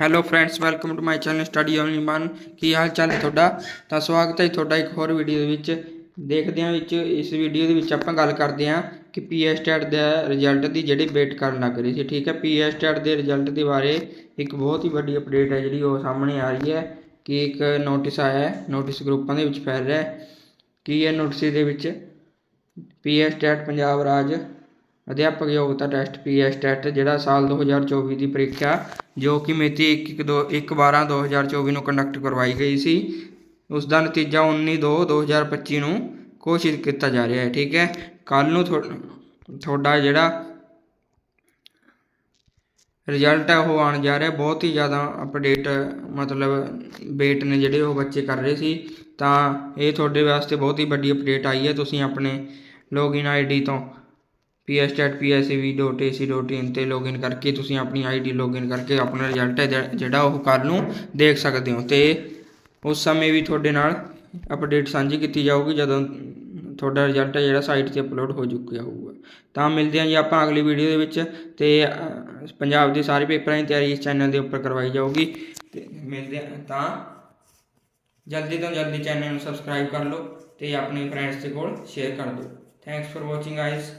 Hello friends welcome to my channel study only ਮਨ ਕੀ ਹਾਲ ਚਾਲ ਹੈ ਤੁਹਾਡਾ? ਤਾਂ ਸਵਾਗਤ ਹੈ ਤੁਹਾਡਾ ਇੱਕ ਹੋਰ ਵੀਡੀਓ ਦੇ ਵਿੱਚ। ਦੇਖਦੇ ਹਾਂ ਵਿੱਚ, ਇਸ ਵੀਡੀਓ ਦੇ ਵਿੱਚ ਆਪਾਂ ਗੱਲ ਕਰਦੇ ਹਾਂ ਕਿ ਪੀਐਸ ਟੈਟ ਦੇ ਰਿਜ਼ਲਟ ਦੀ ਜਿਹੜੀ ਵੇਟ ਕਰਨ ਲੱਗ ਰਹੀ ਸੀ। ਠੀਕ ਹੈ ਪੀਐਸ ਟੈਟ ਦੇ ਰਿਜ਼ਲਟ ਦੇ ਬਾਰੇ ਇੱਕ ਬਹੁਤ ਹੀ ਵੱਡੀ ਅਪਡੇਟ ਹੈ ਜਿਹੜੀ ਉਹ ਸਾਹਮਣੇ ਆ ਰਹੀ ਹੈ ਕਿ ਇੱਕ ਨੋਟਿਸ ਆਇਆ ਹੈ ਨੋਟਿਸ ਗਰੁੱਪਾਂ ਦੇ ਵਿੱਚ ਫੈਲ ਰਿਹਾ ਹੈ। ਕੀ ਹੈ ਨੋਟਿਸ ਦੇ ਵਿੱਚ? ਪੀ ਪੀਐਸ ਟੈਟ ਪੰਜਾਬ ਰਾਜ ਅਧਿਆਪਕ ਯੋਗਤਾ ਟੈਸਟ ਪੀ ਪੀਐਸ ਟੈਟ ਜਿਹੜਾ ਸਾਲ 2024 ਦੀ ਪ੍ਰੀਖਿਆ ਜੋ ਕਿ ਮਿਤੀ 1/12/2024 ਨੂੰ ਕੰਡਕਟ ਕਰਵਾਈ ਗਈ ਸੀ। ਉਸ ਦਾ ਨਤੀਜਾ 19/2/2025 ਨੂੰ ਘੋਸ਼ਿਤ ਕੀਤਾ ਜਾ ਰਿਹਾ ਹੈ, ਠੀਕ ਹੈ? ਕੱਲ ਨੂੰ ਤੁਹਾ- ਤੁਹਾਡਾ ਜਿਹੜਾ ਰਿਜ਼ਲਟ ਹੈ ਉਹ ਆਉਣ ਜਾ ਰਿਹਾ। ਬਹੁਤ ਹੀ ਜ਼ਿਆਦਾ ਅਪਡੇਟ ਮਤਲਬ ਵੇਟ ਨੇ ਜਿਹੜੇ ਉਹ ਬੱਚੇ ਕਰ ਰਹੇ ਸੀ। ਤਾਂ ਇਹ ਤੁਹਾਡੇ ਵਾਸਤੇ ਬਹੁਤ ਹੀ ਵੱਡੀ ਅਪਡੇਟ ਆਈ ਹੈ ਤੁਸੀਂ ਆਪਣੇ ਲੌਗਇਨ ਆਈਡੀ ਤੋਂ। ps.psv.ac.in ਤੇ ਲੌਗਇਨ ਕਰਕੇ ਤੁਸੀਂ ਆਪਣੀ ਆਈਡੀ ਲੌਗਇਨ ਕਰਕੇ ਆਪਣਾ ਰਿਜ਼ਲਟ ਹੈ ਜਿਹੜਾ- ਜਿਹੜਾ ਉਹ ਕੱਲ ਨੂੰ ਦੇਖ ਸਕਦੇ ਹੋ। ਤੇ ਉਸ ਸਮੇਂ ਵੀ ਤੁਹਾਡੇ ਨਾਲ ਅਪਡੇਟ ਸਾਂਝੀ ਕੀਤੀ ਜਾਊਗੀ ਜਦੋਂ ਤੁਹਾਡਾ ਰਿਜ਼ਲਟ ਹੈ ਜਿਹੜਾ ਸਾਈਟ ਤੇ ਅਪਲੋਡ ਹੋ ਚੁੱਕਿਆ ਹੋਊਗਾ। ਤਾਂ ਮਿਲਦੇ ਹਾਂ ਜੀ ਆਪਾਂ ਅਗਲੀ ਵੀਡੀਓ ਦੇ ਵਿੱਚ ਤੇ ਪੰਜਾਬ ਦੇ ਸਾਰੇ ਪੇਪਰਾਂ ਦੀ ਤਿਆਰੀ ਇਸ ਚੈਨਲ ਦੇ ਉੱਪਰ ਕਰਵਾਈ ਜਾਊਗੀ। ਤੇ ਮਿਲਦੇ ਹਾਂ ਤਾਂ ਜਲਦੀ ਤੋਂ ਜਲਦੀ ਚੈਨਲ ਨੂੰ ਸਬਸਕ੍ਰਾਈਬ ਕਰ ਲਓ ਤੇ ਆਪਣੇ ਫਰੈਂਡਸ ਦੇ ਕੋਲ ਸ਼ੇਅਰ ਕਰ ਦਿਓ। Thanks for watching guys